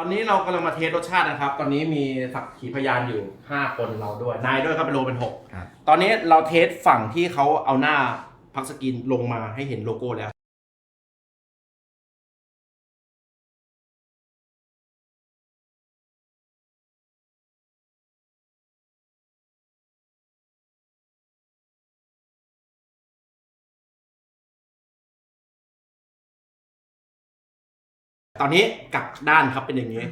ตอนนี้เรากำลังมาเทสรสชาตินะครับ ตอนนี้มีสักขีพยานอยู่ 5 คนเราด้วย นายด้วยครับเป็นโลเป็น6ครับ ตอนนี้เราเทสฝั่งที่เขาเอาหน้าพักสกินลงมาให้เห็นโลโก้แล้ว ตอนนี้กลับด้านครับเป็นอย่างนี้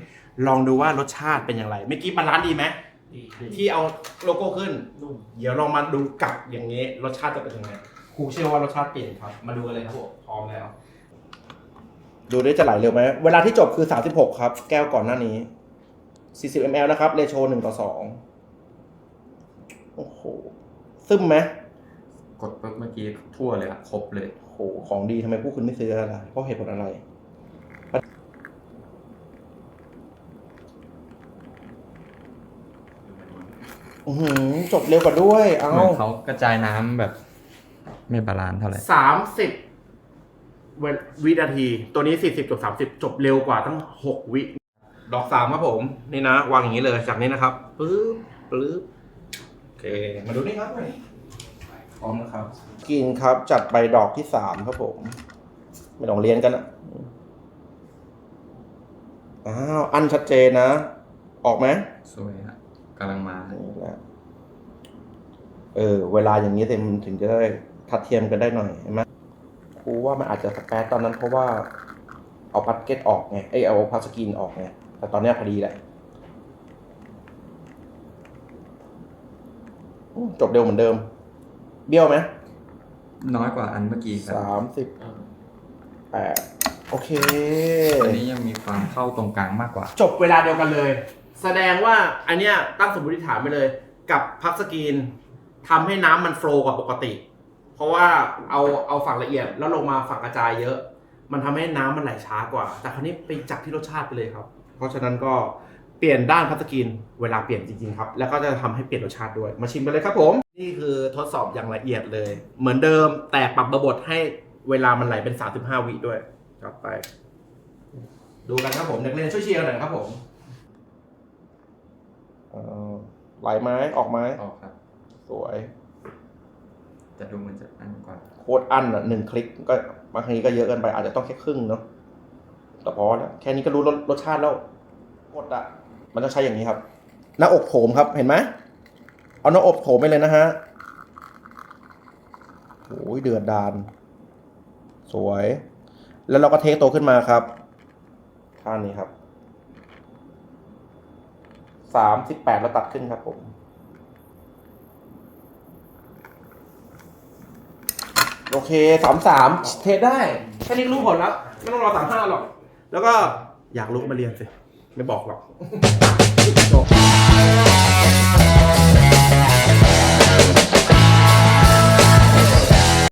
ลองดูว่ารสชาติเป็นอย่างไรเมื่อกี้บาลานซ์ดีไหมดีดีที่เอาโลโก้ขึ้นนุ่มเดี๋ยวลองมาดูกลับอย่างนี้ รสชาติจะเป็นยังไงครูเชื่อว่ารสชาติเปลี่ยนครับ มาดูกันเลยครับผมพร้อมแล้ว ดูได้จะไหลเร็วไหมเวลาที่จบคือ 36 ครับ แก้วก่อนหน้านี้ 40 ml นะครับเรโช1ต่อ2โอ้โหซึมไหมกดปุ๊บเมื่อกี้ทั่วเลยอะครบเลยโอ้โหของดีทำไมพวกคุณไม่ซื้ออะไรเพราะเหตุผลอะไร อือหือจบเร็วกว่าด้วย เอาเหมือนเขากระจายน้ำแบบ ไม่บาลานซ์เท่าไหร่ สามสิบวินาที ตัวนี้สี่สิบจบสามสิบจบเร็วกว่าตั้งหกวิ ดอกสามครับผม นี่นะ วางอย่างนี้เลยจากนี้นะครับปึ๊บปึ๊บโอเค มาดูนี่ครับพร้อมนะครับ กินครับ จัดไปดอกที่สามครับผม ไม่ต้องเรียนกันนะ อ้าวอันชัดเจนนะ ออกไหมสวยอะกำลังมานี่แหละเออ เวลาอย่างนี้เต็มนถึงจะได้ทัดเทียมกันได้หน่อยเห็นไหมครูว่ามันอาจจะสแปรตอนนั้นเพราะว่า เอาพัดเก็ตออกไงไอยเอาพัดสกรีนออกไงแต่ตอนเนี้ยพอดีแหละอืมจบเร็วเหมือนเดิม เบี้ยวไหมน้อยกว่าอันเมื่อกี้ครัสามสิบเออแปด โอเค อันนี้ยังมีความเข้าตรงกลางมากกว่า จบเวลาเดียวกันเลย แสดงว่าอันเนี้ยตั้งสมมติฐานไปเลย กับพักสกรีนทำให้น้ำมันโฟลว์กว่าปกติ เพราะว่าเอาเอาฝั่งละเอียดแล้วลงมาฝั่งกระจายเยอะ มันทำให้น้ำมันไหลช้ากว่า แต่คราวนี้ไปจับที่รสชาติไปเลยครับ เพราะฉะนั้นก็เปลี่ยนด้านพักสกรีนเวลาเปลี่ยนจริงๆครับ แล้วก็จะทำให้เปลี่ยนรสชาติด้วย มาชิมกันเลยครับผม นี่คือทดสอบอย่างละเอียดเลย เหมือนเดิมแต่ปรับบทให้เวลามันไหลเป็น 35 วิด้วย จับไป ดูกันครับผมนักเรียนช่วยเชียร์หน่อยครับผมเอ่อไหลไหมออกไหมออกครับ สวย แต่ดูเหมันจะอันกว่าโคตรอันอะหนึ่งคลิกก็บางทีก็เยอะเกินไปอาจจะต้องแค่ครึ่งเนาะแต่พอแล้วแค่นี้ก็รู้รสรสชาติแล้วหมดอะมันต้องใช้อย่างนี้ครับ หน้าอกโถมครับเห็นไหมเอาหน้าอกโถมไปเลยนะฮะโอ้ยเดือดดาน สวย แล้วเราก็เทคตัวขึ้นมาครับท่านี้ครับสามสิบแปดแล้วตัดขึ้นครับผมโอเคสามสามเทสได้แค่นี้รู้ผลแล้ว ไม่ต้องรอสามห้าหรอก แล้วก็อยากรู้มาเรียนสิ ไม่บอกหรอก